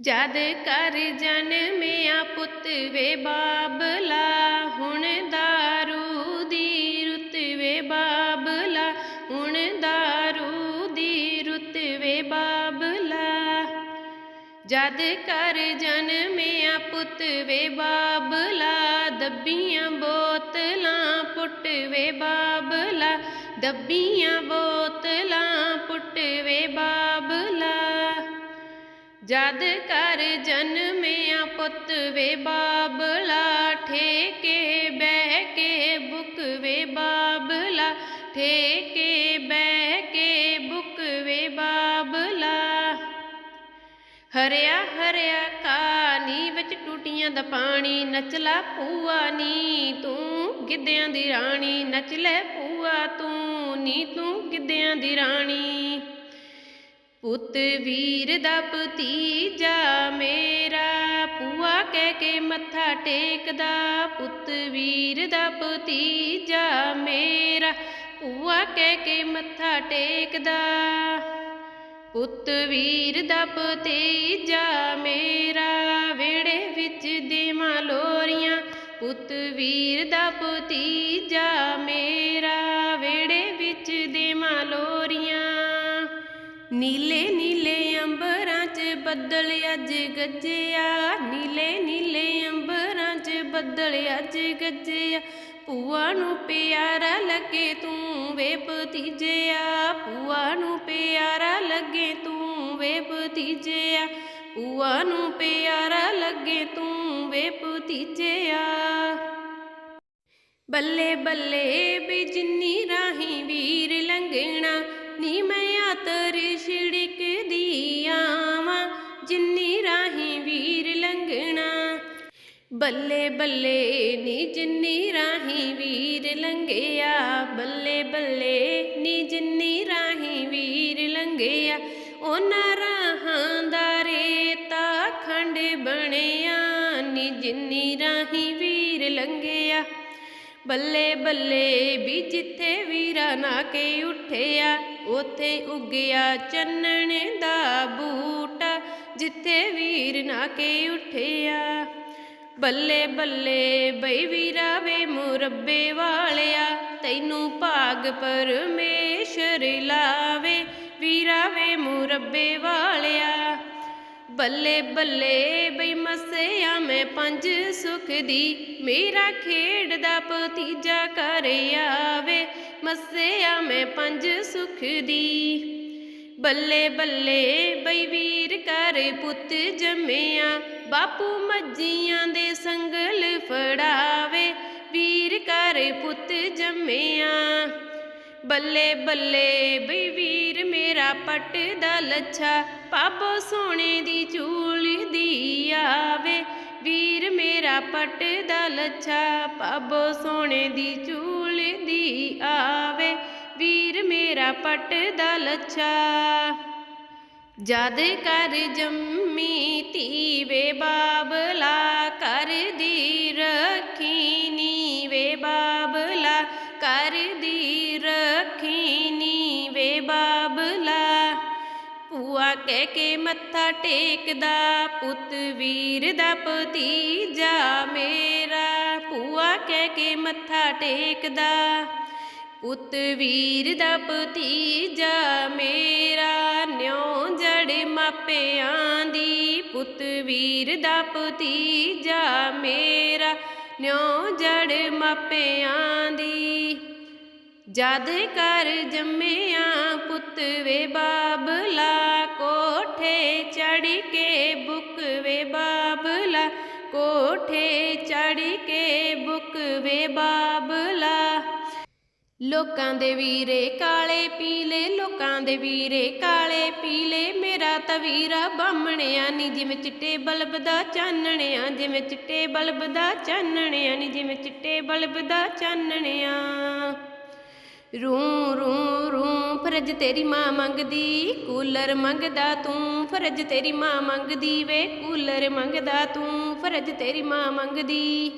ਜਦ ਕਰ ਜਨਮਿਆ ਪੁੱਤ ਵੇ ਬਾਬਲਾ, ਹੁਣ ਦਾਰੂ ਦੀ ਰੁੱਤ ਵੇ ਬਾਬਲਾ, ਹੁਣ ਦਾਰੂ ਦੀ ਰੁੱਤ ਵੇ ਬਾਬਲਾ। ਜਦ ਕਰ ਜਨਮਿਆ ਪੁੱਤ ਵੇ ਬਾਬਲਾ, ਦੱਬੀਆਂ ਬੋਤਲਾਂ ਪੁੱਟ ਵੇ ਬਾਬਲਾ, ਦੱਬੀਆਂ ਬੋਤਲਾਂ ਪੁੱਟ ਵੇ ਬਾਬਲਾ। ਜਦ ਕਰ ਜਨਮਿਆ ਪੁੱਤ ਵੇ ਬਾਬਲਾ, ਠੇਕੇ ਬਹਿ ਕੇ ਬੁੱਕ ਵੇ ਬਾਬਲਾ, ਠੇਕੇ ਬਹਿ ਕੇ ਬੁੱਕ ਵੇ ਬਾਬਲਾ। ਹਰਿਆ ਹਰਿਆ ਕਾਨੀ ਵਿੱਚ ਟੂਟੀਆਂ ਦਾ ਪਾਣੀ ਨਚਲਾ ਪੂਆ ਨੀ ਤੂੰ ਗਿੱਦਿਆਂ ਦੀ ਰਾਣੀ, ਨਚ ਲੈ ਪੂਆ ਤੂੰ ਨੀ ਤੂੰ ਗਿੱਦਿਆਂ ਦੀ ਰਾਣੀ। ਪੁੱਤ ਵੀਰ ਦਾ ਭਤੀਜਾ ਮੇਰਾ ਪੂਆ ਕਹਿ ਕੇ ਮੱਥਾ ਟੇਕਦਾ, ਪੁੱਤ ਵੀਰ ਦਾ ਭਤੀਜਾ ਮੇਰਾ ਪੂਆ ਕਹਿ ਕੇ ਮੱਥਾ ਟੇਕਦਾ। ਪੁੱਤ ਵੀਰ ਦਾ ਭਤੀਜਾ ਮੇਰਾ, ਵਿਹੜੇ ਵਿੱਚ ਦੇਵਾਂ ਲੋਰੀਆਂ, ਪੁੱਤ ਵੀਰ ਦਾ ਭਤੀਜਾ ਮੇਰਾ। ਨੀਲੇ ਨੀਲੇ ਅੰਬਰਾਂ 'ਚ ਬੱਦਲ ਅੱਜ ਗੱਜਿਆ। ਨੀਲੇ ਨੀਲੇ ਅੰਬਰਾਂ 'ਚ ਬੱਦਲ ਅੱਜ ਗੱਜਿਆ। ਪੂਆ ਨੂੰ ਪਿਆਰਾ ਲੱਗੇ ਤੂੰ ਵੇ ਭਤੀਜਿਆ। ਪੂਆ ਨੂੰ ਪਿਆਰਾ ਲੱਗੇ ਤੂੰ ਵੇ ਭਤੀਜਿਆ। ਪੂਆ ਨੂੰ ਪਿਆਰਾ ਲੱਗੇ ਤੂੰ ਵੇ ਭਤੀਜਿਆ। ਬੱਲੇ ਬੱਲੇ ਵੀ ਜਿੰਨੀ ਰਾਹੀਂ ਵੀਰ ਲੰਘਣਾ ਨੀ ਮੈਂ ਅਤਰ ਛਿੜਕਦੀ ਆਵਾਂ ਜਿੰਨੀ ਰਾਹੀਂ ਵੀਰ ਲੰਘਣਾ। ਬੱਲੇ ਬੱਲੇ ਨੀ ਜਿੰਨੀ ਰਾਹੀਂ ਵੀਰ ਲੰਘਿਆ, ਬੱਲੇ ਬੱਲੇ ਨੀ ਜਿੰਨੀ ਰਾਹੀਂ ਵੀਰ ਲੰਘਿਆ। ਉਹਨਾਂ ਰਾਹਾਂ ਦਾ ਰੇਤਾ ਖੰਡ ਬਣਿਆ, ਨੀ ਜਿੰਨੀ ਰਾਹੀਂ ਵੀਰ ਲੰਘਿਆ। ਬੱਲੇ ਬੱਲੇ ਵੀ ਜਿੱਥੇ ਵੀਰਾ ਨਾ ਕੇ ਉੱਠਿਆ, ਉਥੇ ਉੱਗਿਆ ਚੰਨਣ ਦਾ ਬੂਟਾ, ਜਿੱਥੇ ਵੀਰ ਨਾ ਕੇ ਉੱਠਿਆ। ਬੱਲੇ ਬੱਲੇ ਬਈ ਵੀਰਾ ਵੇ ਮੁਰੱਬੇ ਵਾਲਿਆ, ਤੈਨੂੰ ਭਾਗ ਪਰਮੇਸ਼ਰ ਲਾਵੇ। ਵੀਰਾ ਵੇ ਮੁਰੱਬੇ ਵਾਲਿਆ ਬੱਲੇ ਬੱਲੇ ਬਈ ਮਸਿਆ ਮੈਂ ਪੰਜ ਸੁਖ ਦੀ, ਮੇਰਾ ਖੇਡ ਦਾ ਭਤੀਜਾ ਕਰ ਆਵੇ। ਮਸਿਆ ਮੈਂ ਪੰਜ ਸੁਖ ਦੀ, ਬੱਲੇ ਬੱਲੇ ਬਈ ਵੀਰ ਕਰ ਪੁੱਤ ਜੰਮਿਆ। ਬਾਪੂ ਮੱਜੀਆਂ ਦੇ ਸੰਗਲ ਫੜਾਵੇ, ਵੀਰ ਕਰ ਪੁੱਤ ਜੰਮਿਆ। ਬੱਲੇ ਬੱਲੇ ਬਈ ਵੀਰ ਮੇਰਾ ਪੱਟ ਦਾ ਲੱਛਾ, ਪਾਪੋ ਸੋਨੇ ਦੀ ਚੂਲ ਦੀ ਆਵੇ। ਵੀਰ ਮੇਰਾ ਪੱਟ ਦਾ ਲੱਛਾ, ਪਾਪੋ ਸੋਨੇ ਦੀ ਚੂਲ ਦੀ ਆਵੇ। ਵੀਰ ਮੇਰਾ ਪੱਟ ਦਾ ਲੱਛਾ, ਜਦ ਕਰ ਜੰਮੀ ਤੀ ਵੇ ਬਾਬਲਾ ਕਰਦੀ ਦੀ ਨੀ ਵੇ ਬਾਬਲਾ ਕਰਦੀ ਰ ਭੂਆ ਕਹਿ ਕੇ ਮੱਥਾ ਟੇਕਦਾ, ਪੁੱਤ ਵੀਰ ਦਾ ਭਤੀਜਾ ਮੇਰਾ। ਭੂਆ ਕਹਿ ਕੇ ਮੱਥਾ ਟੇਕਦਾ, ਪੁੱਤ ਵੀਰ ਦਾ ਭਤੀਜਾ ਮੇਰਾ। ਨਿਉ ਜੜ ਮਾਪਿਆਂ ਦੀ, ਪੁੱਤ ਵੀਰ ਦਾ ਭਤੀਜਾ ਮੇਰਾ। ਨਿਉ ਜੜ ਮਾਪਿਆਂ ਦੀ। ਜਦ ਕਰ ਜੰਮਿਆ ਪੁੱਤ ਵੇ ਬਾਬਲਾ, ਕੋਠੇ ਚੜ ਕੇ ਬੁਕ ਵੇ ਬਾਬਲਾ, ਕੋਠੇ ਚੜ ਕੇ ਬੁਕ ਵੇ ਬਾਬਲਾ। ਲੋਕਾਂ ਦੇ ਵੀਰੇ ਕਾਲੇ ਪੀਲੇ, ਲੋਕਾਂ ਦੇ ਵੀਰੇ ਕਾਲੇ ਪੀਲੇ, ਮੇਰਾ ਤਵੀਰਾ ਵੀਰਾ ਬਾਹਮਣਿਆ ਨੀ, ਜਿਵੇਂ ਚਿੱਟੇ ਬਲਬ ਦਾ ਚਾਨਣਿਆ, ਜਿਵੇਂ ਚਿੱਟੇ ਬਲਬ ਦਾ ਚਾਨਣਿਆ ਨੀ, ਜਿਵੇਂ ਚਿੱਟੇ ਬਲਬ ਦਾ ਚਾਨਣਿਆ। ਰੂ ਰੂ ਰੂ, ਫਰਜ ਤੇਰੀ ਮਾਂ ਮੰਗਦੀ, ਕੂਲਰ ਮੰਗਦਾ ਤੂੰ, ਫਰਜ ਤੇਰੀ ਮਾਂ ਮੰਗਦੀ ਵੇ, ਕੂਲਰ ਮੰਗਦਾ ਤੂੰ, ਫਰਜ ਤੇਰੀ ਮਾਂ ਮੰਗਦੀ।